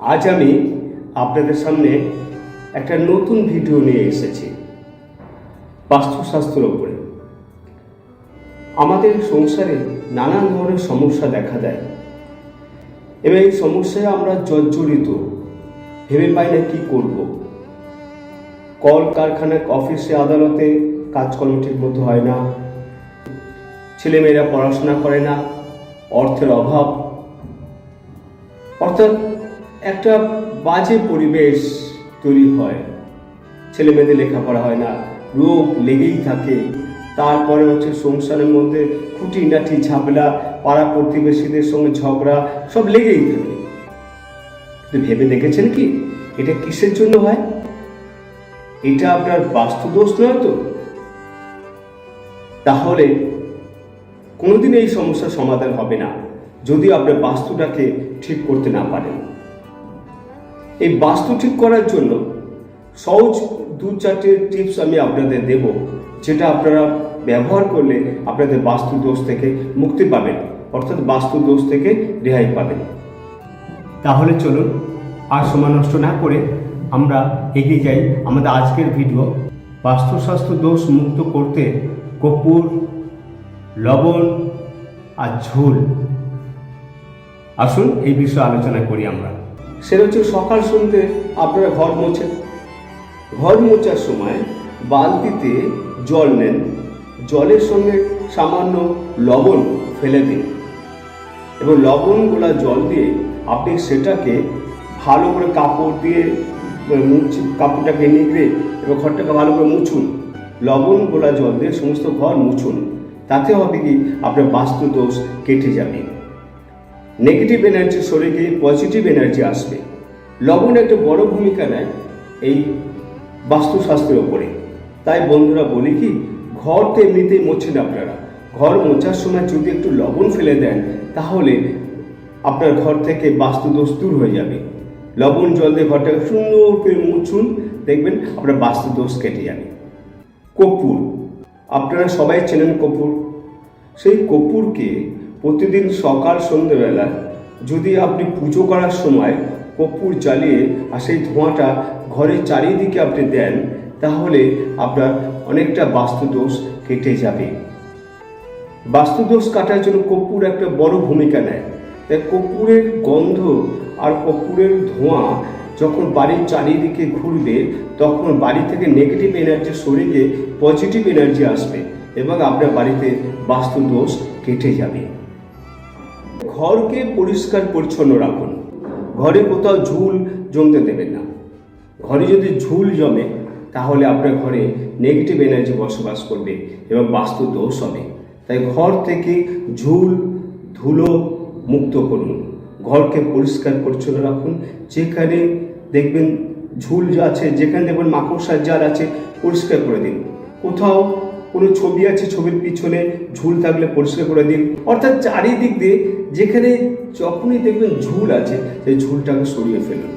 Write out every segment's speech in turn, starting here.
আজ আমি আপনাদের সামনে একটা নতুন ভিডিও নিয়ে এসেছি। বাস্তুশাস্ত্রের ওপরে আমাদের সংসারে নানান ধরনের সমস্যা দেখা দেয়। এবং এই সমস্যায় আমরা জর্জরিত। ভেবে পাই না কী করব। কল কারখানা অফিসে আদালতে কাজকর্ম ঠিক মতো হয় না। ছেলেমেয়েরা পড়াশোনা করে না। অর্থের অভাব। অর্থাৎ একটা বাজে পরিবেশ তৈরি হয়। ছেলে মেয়েদের লেখাপড়া হয় না, রোগ লেগেই থাকে। তারপরে হচ্ছে সংসারের মধ্যে খুঁটিনাটি ঝামেলা পাড়া প্রতিবেশীদের সঙ্গে ঝগড়া, সব লেগেই থাকে। ভেবে দেখেছেন কি? এটা কিসের জন্য হয়? এটা আপনার বাস্তু দোষ নয় তো? তাহলে কোনোদিন এই সমস্যার সমাধান হবে না, যদি আপনার বাস্তুটাকে ঠিক করতে না পারেন। এই বাস্তু ঠিক করার জন্য সহজ দু চারটে টিপস আমি আপনাদের দেব, যেটা আপনারা ব্যবহার করলে আপনাদের বাস্তু দোষ থেকে মুক্তি পাবেন, অর্থাৎ বাস্তু দোষ থেকে রেহাই পাবেন। তাহলে চলুন, আর সময় নষ্ট না করে আমরা এগিয়ে যাই আমাদের আজকের ভিডিও বাস্তুস্বাস্থ্য দোষ মুক্ত করতে কর্পূর, লবণ আর ঝোল। আসুন এই বিষয়ে আলোচনা করি আমরা। সেটা হচ্ছে সকাল সন্ধ্যে আপনারা ঘর মোছেন। ঘর মোচার সময় বালতিতে জল নেন। জলের সঙ্গে সামান্য লবণ ফেলে দিন। এবং লবণ গোলা জল দিয়ে আপনি সেটাকে ভালো করে কাপড় দিয়ে মুছ, কাপড়টাকে নিগড়ে এবং ঘরটাকে ভালো করে মুছুন। লবণ গোলা জল দিয়ে সমস্ত ঘর মুছুন। তাতে হবে কি, আপনার বাস্তু দোষ কেটে যাবে। নেগেটিভ এনার্জি সরে গিয়ে পজিটিভ এনার্জি আসবে। লবণ একটা বড় ভূমিকা নেয় এই বাস্তুশাস্ত্রের ওপরে তাই বন্ধুরা বলি কি, ঘর তো এমনিতেই মোছেন আপনারা। ঘর মোছার সময় যদি একটু লবণ ফেলে দেন, তাহলে আপনার ঘর থেকে বাস্তু দোষ দূর হয়ে যাবে। লবণ জল দিয়ে ঘরটাকে সুন্দর করে মুছুন, দেখবেন আপনার বাস্তু দোষ কেটে যাবে। কর্পূর, আপনারা সবাই চেনেন কর্পূর? সেই কর্পূরকে প্রতিদিন সকাল সন্ধ্যেবেলা যদি আপনি পুজো করার সময় কর্পূর জ্বালিয়ে আর সেই ধোঁয়াটা ঘরের চারিদিকে আপনি দেন, তাহলে আপনার অনেকটা বাস্তুদোষ কেটে যাবে। বাস্তুদোষ কাটার জন্য কর্পূর একটা বড় ভূমিকা নেয়। তাই কর্পূরের গন্ধ আর কর্পূরের ধোঁয়া যখন বাড়ির চারিদিকে ঘুরবে, তখন বাড়ি থেকে নেগেটিভ এনার্জি শরীরে পজিটিভ এনার্জি আসবে এবং আপনার বাড়িতে বাস্তু দোষ কেটে যাবে। ঘরকে পরিষ্কার পরিচ্ছন্ন রাখুন। ঘরে কোথাও ঝুল জমতে দেবেন না। ঘরে যদি ঝুল জমে, তাহলে আপনার ঘরে নেগেটিভ এনার্জি বসবাস করবে এবং বাস্তু দোষ হবে। তাই ঘর থেকে ঝুল, ধুলো মুক্ত করুন। ঘরকে পরিষ্কার পরিচ্ছন্ন রাখুন। যেখানে দেখবেন ঝুল আছে, যেখানে দেখবেন মাকড়সার জাল আছে, পরিষ্কার করে দিন। কোথাও কোনো ছবি আছে, ছবির পিছনে ঝুল থাকলে পরিষ্কার করে দিন। অর্থাৎ চারিদিক দিয়ে যেখানে যখনই দেখবেন ঝুল আছে, সেই ঝুলটাকে সরিয়ে ফেলুন।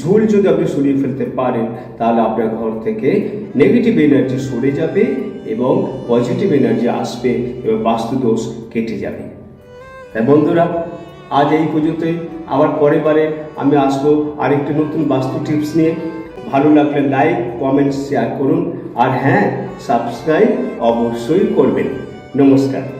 ঝুল যদি আপনি সরিয়ে ফেলতে পারেন, তাহলে আপনার ঘর থেকে নেগেটিভ এনার্জি সরে যাবে এবং পজিটিভ এনার্জি আসবে এবং বাস্তু দোষ কেটে যাবে। তাই বন্ধুরা, আজ এই পর্যন্তই। আবার পরের বারে আমি আসব আরেকটি নতুন বাস্তু টিপস নিয়ে। ভালো লাগলে লাইক কমেন্ট শেয়ার করুন। আর হ্যাঁ সাবস্ক্রাইব অবশ্যই করবেন। নমস্কার।